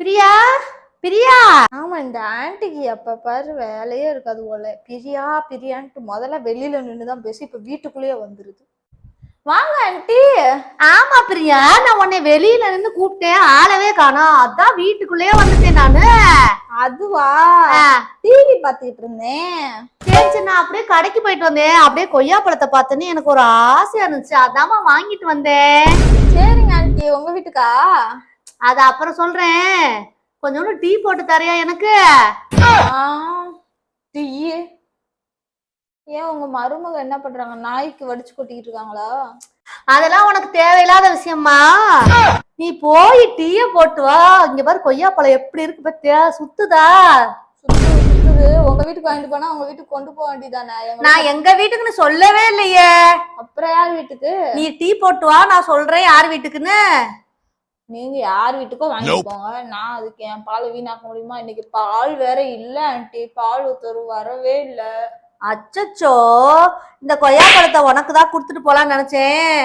பிரியா பிரியா. ஆமா இந்த ஆன்ட்டிக்கு எப்ப பாரு வேலையே இருக்காது போல. பிரியா பிரியான்ட்டு முதல்ல வெளியில நின்னுதான் பேசி இப்ப வீட்டுக்குள்ளேயே வந்துருது. வாங்க ஆன்ட்டி ஆமா பிரியா நான் உன்னை வெளியில நின்னு கூப்பிட்டேன் ஆளவே காணோம் அதான் வீட்டுக்குள்ளேயே வந்துட்டேன் நானு. அதுவா? டிவி பாத்துக்கிட்டு இருந்தேன். சரி சரி நான் அப்படியே கடைக்கு போயிட்டு வந்தேன். அப்படியே கொய்யா பழத்தை பார்த்தேன்னு எனக்கு ஒரு ஆசையா இருந்துச்சு. அதாம்மா வாங்கிட்டு வந்தேன். சரிங்க ஆன்ட்டி உங்க வீட்டுக்கா? அது அப்புறம் சொல்றேன். கொஞ்சோண்டு டீ போட்டு தரியா எனக்கு? டீ ஏன் உங்க மருமக என்ன பண்றாங்க? நாய்க்கு வடிச்சு கொட்டிக்கிட்டு இருக்காங்களா? அதெல்லாம் உனக்கு தேவையில்லாத விஷயமா நீ போய் டீய போட்டு வா. இங்க பாரு கொய்யா பழம் எப்படி இருக்கு பத்தியா சுத்துதா. சுத்துது. உங்க வீட்டுக்கு வாங்கிட்டு போனா உங்க வீட்டுக்கு கொண்டு போக வேண்டியதானே நான் எங்க வீட்டுக்குன்னு சொல்லவே இல்லையே. அப்புறம் யார் வீட்டுக்கு? நீ டீ போட்டு வா நான் சொல்றேன் யார் வீட்டுக்குன்னு. நீங்க யார் வீட்டுக்கோ வாங்கிட்டு போங்க. நான் அதுக்கு என் பாலை வீணாக்க முடியுமா? இன்னைக்கு பால் வேற இல்ல ஆன்ட்டி பால் ஒருத்தர் வரவே இல்ல. அச்சச்சோ! இந்த கொய்யா பழத்தை உனக்கு தான் கொடுத்துட்டு போலாம்னு நினைச்சேன்.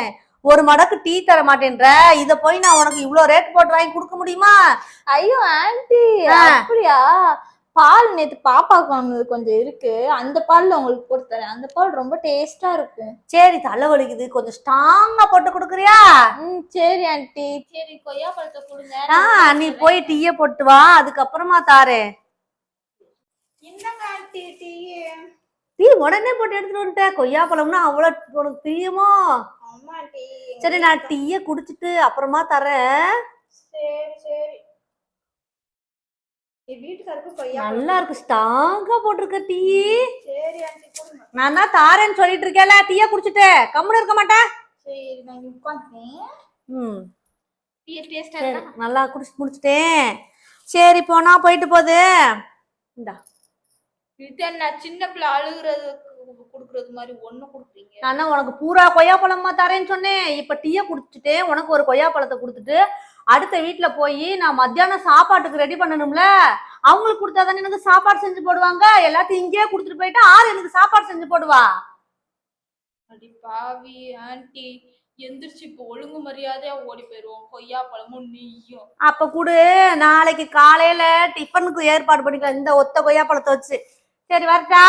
ஒரு மடக்கு டீ தர மாட்டேன்ற. இத போய் நான் உனக்கு இவ்ளோ ரேட் போட்டு வாங்கி கொடுக்க முடியுமா? ஐயோ ஆன்ட்டி ஆ. அப்படியா? பால் நேத்து பாப்பாக்கு வாங்கினது கொஞ்சம் இருக்கு. அந்த பால்ல உங்களுக்கு போட்டு தரேன். அந்த பால் ரொம்ப டேஸ்டா இருக்கும். சரி தலை வலிக்குது. கொஞ்சம் ஸ்ட்ராங்கா போட்டு கொடுக்குறியா? ம் சரி ஆன்ட்டி சரி கொய்யா பழத்தை கொடுங்க. ஆ நீ போய் டீய போட்டு வா. அதுக்கப்புறமா தாரேன். என்னங்க ஆன்ட்டி டீ டீ உடனே போட்டு எடுத்துட்டு வந்துட்டேன் கொய்யா பழம்னா அவ்வளவு உனக்கு பிரியமோ? சரி நான் டீய குடிச்சிட்டு அப்புறமா தரேன். சரி சரி. நல்லா இருக்கு ஸ்ட்ராங்கா போட்டிருக்க டீ. நான் தான் தாரேன்னு சொல்லிட்டு இருக்கேன்ல டீய குடிச்சிட்டு. கம்முன்னு இருக்க மாட்டேன். சரி நல்லா குடிச்சு முடிச்சிட்டேன். சரி போனா போயிட்டு போகுது? இந்தா. இது என்ன சின்ன பிள்ளை அழுகுறது குடுக்குறது மாதிரி ஒண்ணு குடுக்குறீங்க. நான் என்ன உனக்கு பூரா கொய்யா பழமா தரேன்னு சொன்னேன். இப்ப டீய குடிச்சிட்டேன் உனக்கு ஒரு கொய்யா பழத்தை கொடுத்துட்டு அடுத்த வீட்ல போய் நான் மத்தியானம் சாப்பாட்டுக்கு ரெடி பண்ணணும்ல? அவங்களுக்கு கொடுத்தா தானே எனக்கு சாப்பாடு செஞ்சு போடுவாங்க? எல்லாத்தையும் இங்கேயே கொடுத்துட்டு போயிட்டா ஆறு எனக்கு சாப்பாடு செஞ்சு போடுவா? அடி பாவி ஆன்ட்டி எந்திரிச்சு இப்போ ஒழுங்கு மரியாதையா ஓடி போயிருவோம். கொய்யா பழமும் நெய்யும் அப்ப கூடு. நாளைக்கு காலையில டிஃபனுக்கு ஏற்பாடு பண்ணிக்கலாம். இந்த ஒத்த கொய்யா பழத்தை வச்சு. சரி வரட்டா?